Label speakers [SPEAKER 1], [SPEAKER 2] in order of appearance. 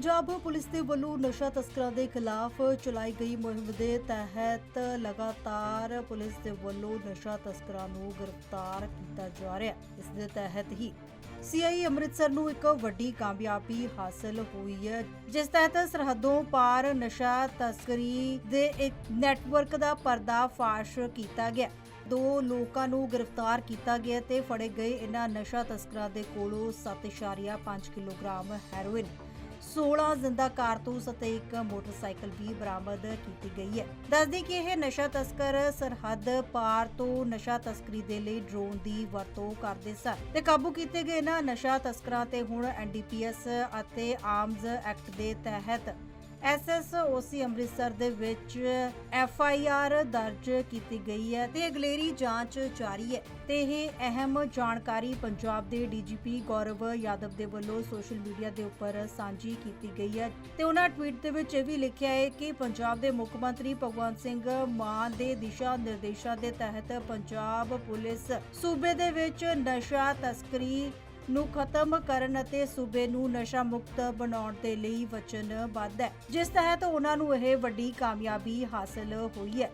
[SPEAKER 1] Punjab police ਦੇ ਵੱਲੋਂ ਨਸ਼ਾ ਤਸਕਰਾਂ ਦੇ ਖਿਲਾਫ ਚਲਾਈ ਗਈ ਮੁਹਿੰਮ ਦੇ ਤਹਿਤ ਲਗਾਤਾਰ ਪੁਲਿਸ ਦੇ ਵੱਲੋਂ ਨਸ਼ਾ ਤਸਕਰਾਂ ਨੂੰ ਗ੍ਰਿਫਤਾਰ ਕੀਤਾ ਜਾ ਰਿਹਾ ਹੈ। ਇਸ ਦੇ ਤਹਿਤ ਹੀ ਸੀਆਈ ਅੰਮ੍ਰਿਤਸਰ ਨੂੰ ਇੱਕ ਵੱਡੀ ਕਾਮਯਾਬੀ ਹਾਸਲ ਹੋਈ ਹੈ, ਜਿਸ ਤਹਿਤ ਸਰਹੱਦੋਂ ਪਾਰ ਨਸ਼ਾ ਤਸਕਰੀ ਦੇ ਇੱਕ ਨੈਟਵਰਕ ਦਾ ਪਰਦਾਫਾਸ਼ ਕੀਤਾ ਗਿਆ। ਦੋ ਲੋਕਾਂ ਨੂੰ ਗ੍ਰਿਫਤਾਰ ਕੀਤਾ ਗਿਆ ਤੇ ਫੜੇ ਗਏ ਇਹਨਾਂ ਨਸ਼ਾ ਤਸਕਰਾਂ ਦੇ ਕੋਲੋਂ 7.5 ਕਿਲੋਗ੍ਰਾਮ ਹੈਰੋਇਨ। 16 ਜ਼ਿੰਦਾ ਕਾਰਤੂਸ ਅਤੇ ਇੱਕ ਮੋਟਰਸਾਈਕਲ ਵੀ ਬਰਾਮਦ ਕੀਤੀ ਗਈ ਹੈ। ਦੱਸਦੀ ਕਿ ਇਹ ਨਸ਼ਾ ਤਸਕਰ ਸਰਹੱਦ ਪਾਰ ਤੋਂ ਨਸ਼ਾ ਤਸਕਰੀ ਦੇ ਲਈ ਡਰੋਨ ਦੀ ਵਰਤੋਂ ਕਰਦੇ ਸਨ ਤੇ ਕਾਬੂ ਕੀਤੇ ਗਏ ਇਹਨਾਂ ਨਸ਼ਾ ਤਸਕਰਾਂ ਤੇ ਹੁਣ ਐਨਡੀਪੀਐਸ ਅਤੇ ਆਰਮਜ਼ ਐਕਟ ਦੇ ਤਹਿਤ ਐਸਐਸਓਸੀ ਅੰਮ੍ਰਿਤਸਰ ਦੇ ਵਿੱਚ ਐਫਆਈਆਰ ਦਰਜ ਕੀਤੀ ਗਈ ਹੈ ਤੇ ਅਗਲੇਰੀ ਜਾਂਚ ਜਾਰੀ ਹੈ ਤੇ ਇਹ ਅਹਿਮ ਜਾਣਕਾਰੀ ਪੰਜਾਬ ਦੇ ਡੀਜੀਪੀ ਗੌਰਵ ਯਾਦਵ ਦੇ ਵੱਲੋਂ ਸੋਸ਼ਲ ਮੀਡੀਆ ਦੇ ਉੱਪਰ ਸਾਂਝੀ ਕੀਤੀ ਗਈ ਹੈ ਤੇ ਉਹਨਾਂ ਟਵੀਟ ਦੇ ਵਿੱਚ ਇਹ ਵੀ ਲਿਖਿਆ ਹੈ ਕਿ ਪੰਜਾਬ ਦੇ ਮੁੱਖ ਮੰਤਰੀ ਭਗਵੰਤ ਸਿੰਘ ਮਾਨ ਦੇ ਦਿਸ਼ਾ ਨਿਰਦੇਸ਼ਾਂ ਦੇ ਤਹਿਤ ਪੰਜਾਬ ਪੁਲਿਸ ਸੂਬੇ ਦੇ ਵਿੱਚ ਨਸ਼ਾ ਤਸਕਰੀ ਨੂੰ ਖਤਮ ਕਰਨ ਅਤੇ ਸੂਬੇ ਨੂੰ ਨਸ਼ਾ ਮੁਕਤ ਬਣਾਉਣ ਦੇ ਲਈ ਵਚਨਬੱਧ ਹੈ। ਜਿਸ ਤਹਿਤ ਉਹਨਾਂ ਨੂੰ ਇਹ ਵੱਡੀ ਕਾਮਯਾਬੀ ਹਾਸਲ ਹੋਈ ਹੈ।